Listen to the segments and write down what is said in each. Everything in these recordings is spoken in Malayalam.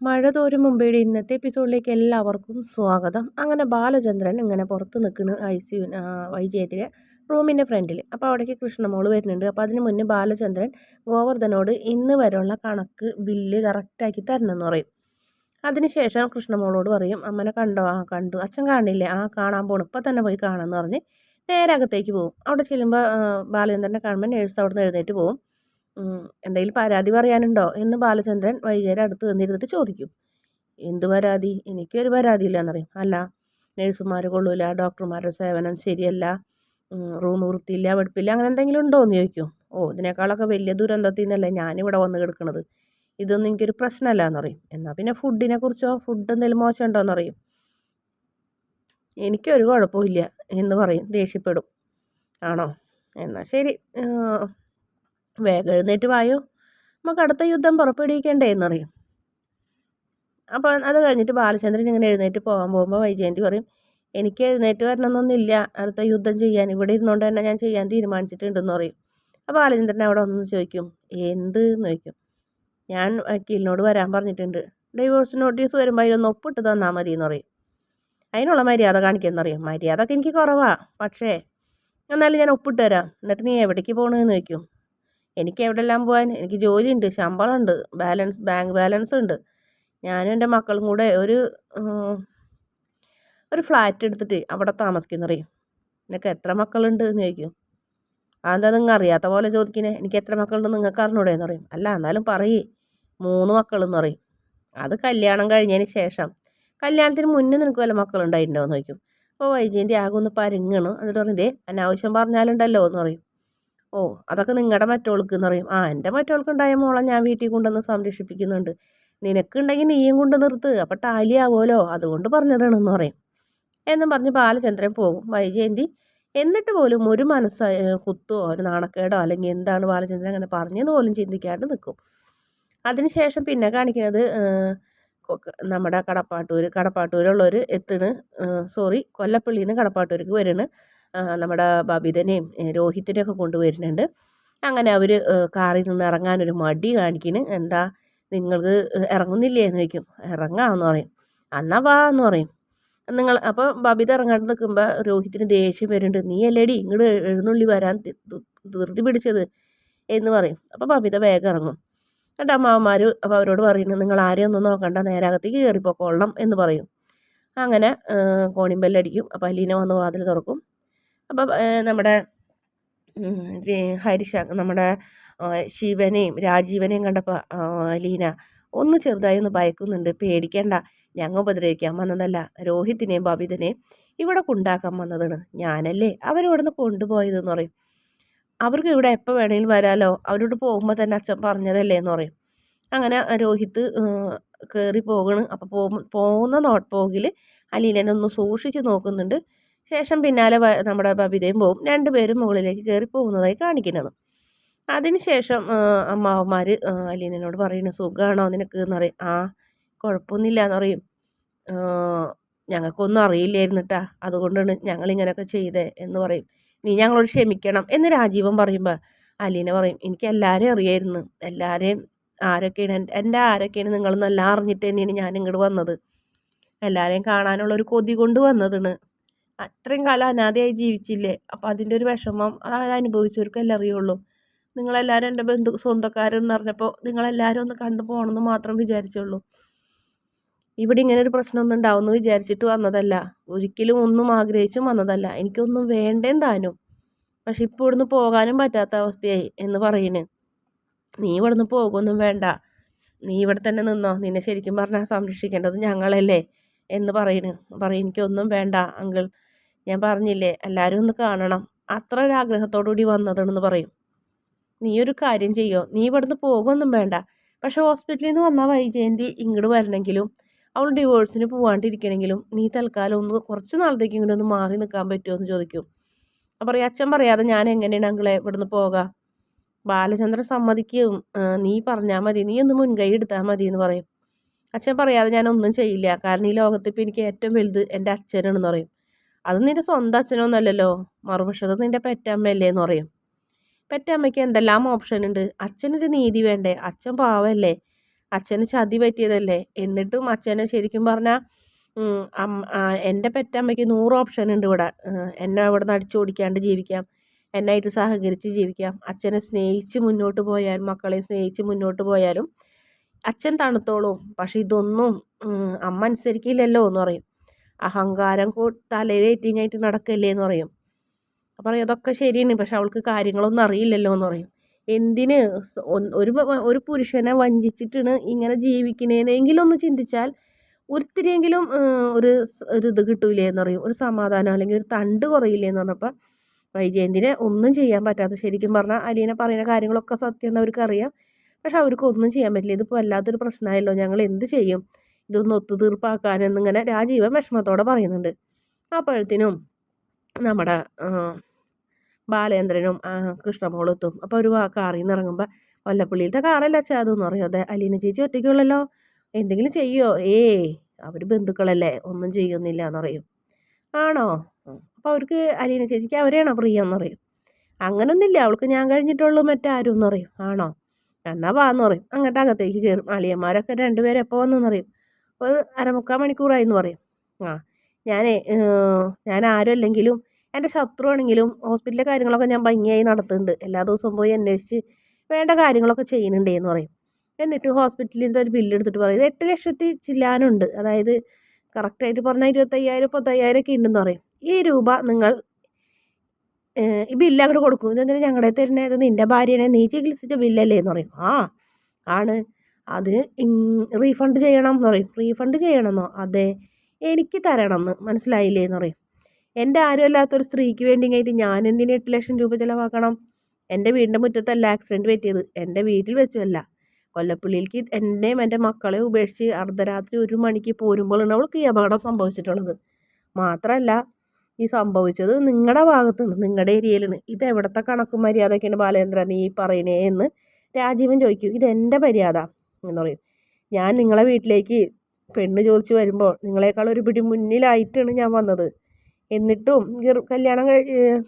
മഴ തോരും മുമ്പേടെ ഇന്നത്തെ എപ്പിസോഡിലേക്ക് എല്ലാവർക്കും സ്വാഗതം. അങ്ങനെ ബാലചന്ദ്രൻ ഇങ്ങനെ പുറത്ത് നിൽക്കുന്നു ഐ സി വൈജയത്തിലെ റൂമിന്റെ ഫ്രണ്ടിൽ അപ്പോൾ അവിടേക്ക് കൃഷ്ണമോൾ വരുന്നുണ്ട്. അപ്പോൾ അതിന് മുന്നേ ബാലചന്ദ്രൻ ഗോവർദ്ധനോട് ഇന്ന് വരെയുള്ള കണക്ക് ബില്ല് കറക്റ്റാക്കി തരണമെന്ന് പറയും. അതിനുശേഷം കൃഷ്ണമോളോട് പറയും അമ്മനെ കണ്ടോ? ആ കണ്ടു. അച്ഛൻ കാണില്ലേ? ആ കാണാൻ പോകണം ഇപ്പം തന്നെ പോയി കാണാമെന്ന് പറഞ്ഞ് നേരെ അകത്തേക്ക് പോകും. അവിടെ ചെല്ലുമ്പോൾ ബാലചന്ദ്രനെ കാണുമ്പോൾ നേഴ്സ് അവിടെ നിന്ന് എഴുന്നേറ്റ് പോകും. എന്തെങ്കിലും പരാതി പറയാനുണ്ടോ എന്ന് ബാലചന്ദ്രൻ വൈകേരെ അടുത്ത് വന്നിരുന്നിട്ട് ചോദിക്കും. എന്ത് പരാതി? എനിക്കൊരു പരാതിയില്ല എന്നറിയും അല്ല നഴ്സുമാർ കൊള്ളൂല ഡോക്ടർമാരുടെ സേവനം ശരിയല്ല റൂം വൃത്തിയില്ല വെടുപ്പില്ല അങ്ങനെ എന്തെങ്കിലും ഉണ്ടോ എന്ന് ചോദിക്കും. ഓ ഇതിനേക്കാളൊക്കെ വലിയ ദുരന്തത്തിൽ നിന്നല്ലേ ഞാനിവിടെ വന്ന് കിടക്കുന്നത് ഇതൊന്നും എനിക്കൊരു പ്രശ്നമല്ല എന്നറിയും എന്നാൽ പിന്നെ ഫുഡിനെ കുറിച്ചോ ഫുഡ് എന്തെങ്കിലും മോശമുണ്ടോ എന്നറിയും എനിക്കൊരു കുഴപ്പമില്ല എന്ന് പറയും. ദേഷ്യപ്പെടും. ആണോ? എന്നാൽ ശരി. വേഗം എഴുന്നേറ്റ് വായോ. നമുക്ക് അടുത്ത യുദ്ധം പുറപ്പെടുവിക്കണ്ടേ എന്നറിയും അപ്പോൾ അത് കഴിഞ്ഞിട്ട് ബാലചന്ദ്രൻ ഇങ്ങനെ എഴുന്നേറ്റ് പോകാൻ പോകുമ്പോൾ വൈജയന്തി പറയും എനിക്ക് എഴുന്നേറ്റ് വരണമെന്നൊന്നുമില്ല. അടുത്ത യുദ്ധം ചെയ്യാൻ ഇവിടെ ഇരുന്നുകൊണ്ട് തന്നെ ഞാൻ ചെയ്യാൻ തീരുമാനിച്ചിട്ടുണ്ടെന്ന് പറയും. അപ്പോൾ ബാലചന്ദ്രൻ അവിടെ ഒന്ന് ചോദിക്കും എന്ത്? എന്ന് ചോദിക്കും ഞാൻ വക്കീലിനോട് വരാൻ പറഞ്ഞിട്ടുണ്ട്. ഡൈവോഴ്സ് നോട്ടീസ് വരുമ്പോൾ അതിലൊന്ന് ഒപ്പിട്ട് തന്നാൽ മതി എന്ന് പറയും. അതിനുള്ള മര്യാദ കാണിക്കുന്നറിയാം. മര്യാദ ഒക്കെ എനിക്ക് കുറവാണ് പക്ഷേ എന്നാലും ഞാൻ ഒപ്പിട്ട് തരാം. എന്നിട്ട് നീ എവിടേക്ക് പോകണമെന്ന് ചോദിക്കും. എനിക്ക് എവിടെല്ലാം പോകാൻ എനിക്ക് ജോലിയുണ്ട് ശമ്പളമുണ്ട് ബാലൻസ് ബാങ്ക് ബാലൻസ് ഉണ്ട് ഞാനും എന്റെ മക്കളും കൂടെ ഒരു ഒരു ഫ്ലാറ്റ് എടുത്തിട്ട് അവിടെ താമസിക്കുന്നറിയും നിനക്ക് എത്ര മക്കളുണ്ട് എന്ന് ചോദിക്കും. അതെന്താ നിങ്ങൾ അറിയാത്ത പോലെ ചോദിക്കണേ? എനിക്ക് എത്ര മക്കളുണ്ട് നിങ്ങൾക്ക് അറിഞ്ഞൂടെ എന്ന് പറയും. അല്ല എന്നാലും പറയേ. മൂന്ന് മക്കളെന്ന് പറയും. അത് കല്യാണം കഴിഞ്ഞതിന് ശേഷം. കല്യാണത്തിന് മുന്നേ നിനക്ക് വല്ല മക്കളുണ്ടായിട്ടുണ്ടോ എന്ന് ചോദിക്കും. അപ്പോൾ വൈജയന്തി ആകെ ഒന്ന് പരുങ്ങണം. എന്നിട്ട് പറയും ഇതേ അനാവശ്യം പറഞ്ഞാലുണ്ടല്ലോ എന്ന് പറയും. ഓ അതൊക്കെ നിങ്ങളുടെ മറ്റോൾക്ക് എന്ന് പറയും ആ എന്റെ മറ്റോൾക്ക് ഉണ്ടായ മോളെ ഞാൻ വീട്ടിൽ കൊണ്ടുവന്ന് സംരക്ഷിപ്പിക്കുന്നുണ്ട്. നിനക്കുണ്ടെങ്കിൽ നീയും കൊണ്ട് നിർത്ത്. അപ്പം ടാലി ആവുമല്ലോ അതുകൊണ്ട് പറഞ്ഞതാണെന്ന് പറയും. എന്നും പറഞ്ഞ് ബാലചന്ദ്രൻ പോകും. വൈജയന്തി എന്നിട്ട് പോലും ഒരു മനസ്സ് കുത്തോ ഒരു നാണക്കേടോ അല്ലെങ്കിൽ എന്താണ് ബാലചന്ദ്രൻ അങ്ങനെ പറഞ്ഞെന്ന് പോലും ചിന്തിക്കാണ്ട് നിൽക്കും അതിനുശേഷം പിന്നെ കാണിക്കുന്നത് നമ്മുടെ കടപ്പാട്ടൂർ കടപ്പാട്ടൂരുള്ളവർ എത്തുന്നു സോറി കൊല്ലപ്പള്ളിയിൽ നിന്ന് കടപ്പാട്ടൂർക്ക് വരുന്നു നമ്മുടെ ബബിതനെയും രോഹിത്തിനെയൊക്കെ കൊണ്ടുവരുന്നുണ്ട്. അങ്ങനെ അവർ കാറിൽ നിന്ന് ഇറങ്ങാൻ ഒരു മടി കാണിക്കുന്നു എന്താ നിങ്ങൾക്ക് ഇറങ്ങുന്നില്ലേ? എന്ന് ചോദിക്കും. ഇറങ്ങാമെന്ന് പറയും. എന്നാൽ വാ എന്ന് പറയും. നിങ്ങൾ അപ്പോൾ ബബിത ഇറങ്ങാൻ നിൽക്കുമ്പോൾ രോഹിത്തിന് ദേഷ്യം വരുന്നുണ്ട്. നീ അല്ലേടി ഇങ്ങോട്ട് എഴുന്നള്ളി വരാൻ ധൃതി പിടിച്ചത്? എന്ന് പറയും. അപ്പോൾ ബബിത വേഗം ഇറങ്ങും. എന്നിട്ട് അമ്മാവന്മാർ അപ്പോൾ അവരോട് പറയുന്നത് നിങ്ങൾ ആരെയും ഒന്നും നോക്കണ്ട നേരകത്തേക്ക് കയറിപ്പോക്കൊള്ളണം എന്ന് പറയും. അങ്ങനെ കോണിമ്പല്ലടിക്കും അപ്പോൾ അലീന വന്ന് വാതിൽ തുറക്കും. അപ്പോൾ നമ്മുടെ ഹരിശ നമ്മുടെ ശിവനെയും രാജീവനെയും കണ്ടപ്പോൾ ലീന ഒന്ന് ചെറുതായി ഒന്ന് ഭയക്കുന്നുണ്ട് പേടിക്കേണ്ട ഞങ്ങൾ ഉപദ്രവിക്കാൻ വന്നതല്ല രോഹിത്തിനെയും ബബിതനെയും ഇവിടെ കൊണ്ടാക്കാൻ വന്നതാണ് ഞാനല്ലേ അവരിവിടുന്ന് കൊണ്ടുപോയതെന്ന് പറയും. അവർക്ക് ഇവിടെ എപ്പോൾ വേണമെങ്കിലും വരാലോ അവരോട് പോകുമ്പോൾ തന്നെ അച്ഛൻ പറഞ്ഞതല്ലേ എന്ന് പറയും. അങ്ങനെ രോഹിത്ത് കയറി പോകണ്. അപ്പോൾ പോകുന്ന നോട്ട് പോകിൽ അലീനനെ ഒന്ന് സൂക്ഷിച്ച് നോക്കുന്നുണ്ട്. ശേഷം പിന്നാലെ നമ്മുടെ ബബിതയും പോവും. രണ്ടുപേരും മുകളിലേക്ക് കയറി പോകുന്നതായി കാണിക്കുന്നത്. അതിനുശേഷം അമ്മാവന്മാർ അലീനോട് പറയുന്നു സുഖമാണോ നിനക്ക്? എന്ന് പറയും. ആ കുഴപ്പമൊന്നുമില്ല എന്ന് പറയും ഞങ്ങൾക്കൊന്നും അറിയില്ലായിരുന്നിട്ടാ. അതുകൊണ്ടാണ് ഞങ്ങളിങ്ങനെയൊക്കെ ചെയ്തേ എന്ന് പറയും. നീ ഞങ്ങളോട് ക്ഷമിക്കണം എന്ന് രാജീവൻ പറയുമ്പോൾ അലീന പറയും. എനിക്ക് എല്ലാവരെയും അറിയായിരുന്നു. എല്ലാവരെയും ആരൊക്കെയാണ്? എന്റെ ആരൊക്കെയാണ്? നിങ്ങളെന്നെല്ലാം അറിഞ്ഞിട്ട് തന്നെയാണ് ഞാൻ ഇങ്ങോട്ട് വന്നത് എല്ലാവരെയും കാണാനുള്ളൊരു കൊതി കൊണ്ട് വന്നതാണ് അത്രയും കാലം അനാഥയായി ജീവിച്ചില്ലേ? അപ്പോൾ അതിന്റെ ഒരു വിഷമം അത് അനുഭവിച്ചവർക്കല്ലേ അറിയുള്ളൂ. നിങ്ങളെല്ലാവരും എന്റെ ബന്ധു സ്വന്തക്കാരെന്ന് പറഞ്ഞപ്പോൾ നിങ്ങളെല്ലാവരും ഒന്ന് കണ്ടു പോകണമെന്ന് മാത്രം വിചാരിച്ചുള്ളൂ. ഇവിടെ ഇങ്ങനെ ഒരു പ്രശ്നമൊന്നും ഉണ്ടാവുമെന്ന് വിചാരിച്ചിട്ട് വന്നതല്ല. ഒരിക്കലും ഒന്നും ആഗ്രഹിച്ചും വന്നതല്ല. എനിക്കൊന്നും വേണ്ടേം താനും. പക്ഷെ ഇപ്പോൾ ഇവിടുന്ന് പോകാനും പറ്റാത്ത അവസ്ഥയായി എന്ന് പറയുന്നു നീ ഇവിടുന്ന് പോകുമൊന്നും വേണ്ട. നീ ഇവിടെ തന്നെ നിന്നോ. നിന്നെ ശരിക്കും പറഞ്ഞാൽ സംരക്ഷിക്കേണ്ടത് ഞങ്ങളല്ലേ എന്ന് പറയുന്നു പറയും എനിക്കൊന്നും വേണ്ട അങ്കിൾ. ഞാൻ പറഞ്ഞില്ലേ എല്ലാവരും ഒന്ന് കാണണം. അത്ര ഒരാഗ്രഹത്തോടു കൂടി വന്നതാണെന്ന് പറയും. നീ ഒരു കാര്യം ചെയ്യോ? നീ ഇവിടുന്ന് പോകുമൊന്നും വേണ്ട. പക്ഷെ ഹോസ്പിറ്റലിൽ നിന്ന് വന്ന വൈജയന്തി ഇങ്ങോട്ട് വരണമെങ്കിലും അവൾ ഡിവോഴ്സിന് പോകാണ്ടിരിക്കണമെങ്കിലും നീ തൽക്കാലം ഒന്ന് കുറച്ച് നാളത്തേക്ക് ഇങ്ങോട്ട് ഒന്ന് മാറി നിൽക്കാൻ പറ്റുമോ എന്ന് ചോദിക്കും. അപ്പോൾ പറയും അച്ഛൻ പറയാതെ ഞാൻ എങ്ങനെയാണ് അങ്ങളെ ഇവിടുന്ന് പോകാം? ബാലചന്ദ്രൻ സമ്മതിക്കും. നീ പറഞ്ഞാൽ മതി. നീ ഒന്ന് മുൻകൈ എടുത്താൽ മതി എന്ന് പറയും. അച്ഛൻ പറയാതെ ഞാൻ ഒന്നും ചെയ്യില്ല. കാരണം ഈ ലോകത്ത് ഇപ്പോൾ എനിക്ക് ഏറ്റവും വലുത് എന്റെ അച്ഛനാണെന്ന് പറയും. അത് നിന്റെ സ്വന്തം അച്ഛനൊന്നല്ലല്ലോ മറുപക്ഷത് നിന്റെ പെറ്റമ്മയല്ലേ എന്ന് പറയും. പെറ്റമ്മയ്ക്ക് എന്തെല്ലാം ഓപ്ഷൻ ഉണ്ട്? അച്ഛനൊരു നീതി വേണ്ടേ? അച്ഛൻ പാവല്ലേ? അച്ഛന് ചതി പറ്റിയതല്ലേ? എന്നിട്ടും അച്ഛനെ ശരിക്കും പറഞ്ഞാൽ എന്റെ പെറ്റമ്മയ്ക്ക് നൂറ് ഓപ്ഷൻ ഉണ്ട് ഇവിടെ. എന്നെ ഇവിടെ നിന്ന് അടിച്ചു ഓടിക്കാണ്ട് ജീവിക്കാം. എന്നായിട്ട് സഹകരിച്ച് ജീവിക്കാം. അച്ഛനെ സ്നേഹിച്ച് മുന്നോട്ട് പോയാലും മക്കളെ സ്നേഹിച്ച് മുന്നോട്ട് പോയാലും അച്ഛൻ തണുത്തോളും. പക്ഷെ ഇതൊന്നും അമ്മ അനുസരിക്കില്ലല്ലോ എന്ന് പറയും. അഹങ്കാരം തലയിലേറ്റിങ്ങായിട്ട് നടക്കല്ലേ എന്ന് പറയും. അപ്പം പറയും അതൊക്കെ ശരിയാണ് പക്ഷെ അവൾക്ക് കാര്യങ്ങളൊന്നും അറിയില്ലല്ലോ എന്ന് പറയും. എന്തിന്? ഒരു ഒരു പുരുഷനെ വഞ്ചിച്ചിട്ടാണ് ഇങ്ങനെ ജീവിക്കണേനെങ്കിലും ഒന്ന് ചിന്തിച്ചാൽ ഒരിത്തിരിയെങ്കിലും ഒരു ഒരു ഇത് കിട്ടൂലേ എന്ന് പറയും. ഒരു സമാധാനം അല്ലെങ്കിൽ ഒരു തണ്ട് കുറയില്ലേ എന്ന് പറഞ്ഞപ്പോൾ വൈജയന്തിനെ ഒന്നും ചെയ്യാൻ പറ്റാത്ത ശരിക്കും പറഞ്ഞാൽ അലീനെ പറയുന്ന കാര്യങ്ങളൊക്കെ സത്യം എന്ന് അവർക്ക് അറിയാം പക്ഷെ അവർക്ക് ഒന്നും ചെയ്യാൻ പറ്റില്ല. ഇതിപ്പോൾ വല്ലാത്തൊരു പ്രശ്നമായല്ലോ. ഞങ്ങൾ എന്ത് ചെയ്യും? ഇതൊന്ന് ഒത്തുതീർപ്പാക്കാൻ എന്നിങ്ങനെ രാജീവൻ വിഷമത്തോടെ പറയുന്നുണ്ട്. അപ്പോഴത്തേനും നമ്മുടെ ബാലേന്ദ്രനും കൃഷ്ണമോളെത്തും അപ്പോൾ ഒരു കാറിൽ നിന്ന് ഇറങ്ങുമ്പോൾ വല്ലപ്പള്ളിയിലത്തെ കാറല്ല അച്ഛാ അതെന്ന് പറയും. അതെ അലീന ചേച്ചി ഒറ്റയ്ക്കുള്ളല്ലോ? എന്തെങ്കിലും ചെയ്യോ? ഏ അവർ ബന്ധുക്കളല്ലേ ഒന്നും ചെയ്യുന്നില്ല എന്ന് പറയും. ആണോ? അപ്പോൾ അവർക്ക് അലീന ചേച്ചിക്ക് അവരെയാണോ പ്രിയ എന്ന് പറയും. അങ്ങനൊന്നുമില്ല അവൾക്ക് ഞാൻ കഴിഞ്ഞിട്ടുള്ളൂ മറ്റാരും എന്ന് പറയും. ആണോ? എന്നാ വാന്ന് പറയും. അങ്ങോട്ട് അകത്തേക്ക് കയറും. അളിയന്മാരൊക്കെ രണ്ടുപേരും എപ്പോൾ വന്നെന്ന് പറയും. ഒരു അരമുക്കാൽ മണിക്കൂറായി എന്ന് പറയും. ആ ഞാനേ ഞാൻ ആരും അല്ലെങ്കിലും എന്റെ ശത്രു ആണെങ്കിലും ഹോസ്പിറ്റലിലെ കാര്യങ്ങളൊക്കെ ഞാൻ ഭംഗിയായി നടത്തുന്നുണ്ട്. എല്ലാ ദിവസവും പോയി അന്വേഷിച്ച് വേണ്ട കാര്യങ്ങളൊക്കെ ചെയ്യുന്നുണ്ടേ എന്ന് പറയും. എന്നിട്ട് ഹോസ്പിറ്റലിൽ നിന്ന് ഒരു ബില്ല് എടുത്തിട്ട് പറയും എട്ട് ലക്ഷത്തി ചില്ലാനുണ്ട്. അതായത് കറക്റ്റായിട്ട് പറഞ്ഞാൽ ഇരുപത്തയ്യായിരം മുപ്പത്തയ്യായിരം ഒക്കെ ഉണ്ടെന്ന് പറയും. ഈ രൂപ നിങ്ങൾ ഈ ബില്ല് അങ്ങോട്ട് കൊടുക്കും. ഇതെന്തിനാ ഞങ്ങളുടെ തരുന്നത് നിന്റെ ഭാര്യനെ നീ ചികിത്സിച്ച ബില്ലല്ലേ എന്ന് പറയും. ആ ആണ്. അത് റീഫണ്ട് ചെയ്യണം എന്ന് പറയും. റീഫണ്ട് ചെയ്യണമെന്നോ? അതെ. എനിക്ക് തരണം എന്ന് മനസ്സിലായില്ലേ എന്ന് പറയും. എന്റെ ആരുമല്ലാത്തൊരു സ്ത്രീക്ക് വേണ്ടിയായിട്ട് ഞാൻ എന്തിന് എട്ട് ലക്ഷം രൂപ ചിലവാക്കണം? എന്റെ വീടിന്റെ മുറ്റത്തല്ല ആക്സിഡന്റ് പറ്റിയത്. എന്റെ വീട്ടിൽ വെച്ചല്ല കൊല്ലപ്പള്ളിയിലേക്ക് എന്നെയും എന്റെ മക്കളെ ഉപേക്ഷിച്ച് അർദ്ധരാത്രി ഒരു മണിക്ക് പോരുമ്പോഴാണ് അവൾക്ക് ഈ അപകടം സംഭവിച്ചിട്ടുള്ളത്. മാത്രമല്ല ഈ സംഭവിച്ചത് നിങ്ങളുടെ ഭാഗത്തുനിന്ന് നിങ്ങളുടെ ഏരിയയിലാണ്. ഇത് എവിടുത്തെ കണക്കും മര്യാദയൊക്കെയാണ് ബാലേന്ദ്ര നീ പറയണേ എന്ന് രാജീവൻ ചോദിക്കും. ഇതെന്റെ മര്യാദ. എന്ന് പറയും. ഞാൻ നിങ്ങളെ വീട്ടിലേക്ക് പെണ്ണ് ചോദിച്ചു വരുമ്പോൾ നിങ്ങളെക്കാൾ ഒരു പിടി മുന്നിലായിട്ടാണ് ഞാൻ വന്നത്. എന്നിട്ടും കല്യാണം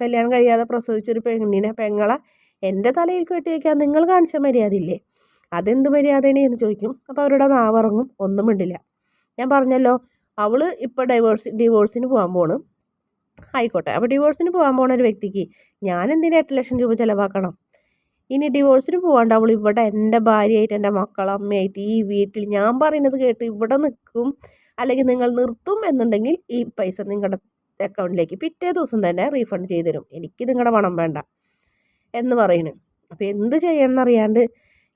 കല്യാണം കഴിയാതെ പ്രസവിച്ചൊരു പെണ്ണിനെ പെങ്ങളെ എന്റെ തലയിൽ കെട്ടി നിങ്ങൾ കാണിച്ച മര്യാദ മര്യാദയില്ലേ? അതെന്ത് മര്യാദയാണ് എന്ന് ചോദിക്കും. അപ്പോൾ അവരുടെ നാവറങ്ങും ഒന്നും മിണ്ടില്ല. ഞാൻ പറഞ്ഞല്ലോ അവൾ ഇപ്പോൾ ഡൈവോഴ്സ് ഡിവോഴ്സിന് പോകാൻ പോണ്. ആയിക്കോട്ടെ. അപ്പോൾ ഡിവോഴ്സിന് പോകാൻ പോണ ഒരു വ്യക്തിക്ക് ഞാൻ എന്തിനാ എട്ട് ലക്ഷം രൂപ ചിലവാക്കണം? ഇനി ഡിവോഴ്സിന് പോകാണ്ട് അവൾ ഇവിടെ എന്റെ ഭാര്യയായിട്ട് എന്റെ മക്കളമ്മയായിട്ട് ഈ വീട്ടിൽ ഞാൻ പറയുന്നത് കേട്ട് ഇവിടെ നിൽക്കും. അല്ലെങ്കിൽ നിങ്ങൾ നിർത്തും എന്നുണ്ടെങ്കിൽ ഈ പൈസ നിങ്ങളുടെ അക്കൗണ്ടിലേക്ക് പിറ്റേ ദിവസം തന്നെ റീഫണ്ട് ചെയ്തു തരും എനിക്ക് നിങ്ങളുടെ പണം വേണ്ട എന്ന് പറയുന്നു. അപ്പോൾ എന്ത് ചെയ്യണം എന്നറിയാണ്ട്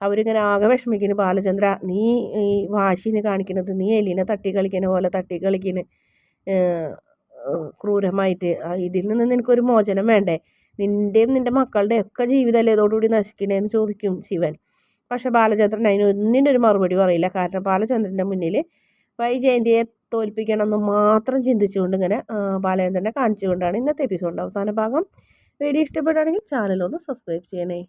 അവരിങ്ങനെ ആകെ വിഷമിക്കുന്നു. ബാലചന്ദ്ര നീ ഈ വാശിനെ കാണിക്കുന്നത് നീ എലിനെ തട്ടി കളിക്കുന്ന പോലെ തട്ടി കളിക്കുന്ന. ക്രൂരമായിട്ട്. ഇതിൽ നിന്ന് നിനക്കൊരു മോചനം വേണ്ടേ? നിന്റെയും നിന്റെ മക്കളുടെ ഒക്കെ ജീവിതമല്ലേ ഇതോടുകൂടി നശിക്കണേന്ന് ചോദിക്കും ശിവൻ. പക്ഷെ ബാലചന്ദ്രൻ അതിന് ഒന്നിന്റെ ഒരു മറുപടി പറയില്ല. കാരണം ബാലചന്ദ്രന്റെ മുന്നിൽ വൈജയന്തിയെ തോൽപ്പിക്കണമെന്ന് മാത്രം ചിന്തിച്ചുകൊണ്ട് ഇങ്ങനെ ബാലചന്ദ്രനെ കാണിച്ചുകൊണ്ടാണ് ഇന്നത്തെ എപ്പിസോഡ് അവസാന ഭാഗം. വീഡിയോ ഇഷ്ടപ്പെടുകയാണെങ്കിൽ ചാനലൊന്ന് സബ്സ്ക്രൈബ് ചെയ്യണേ.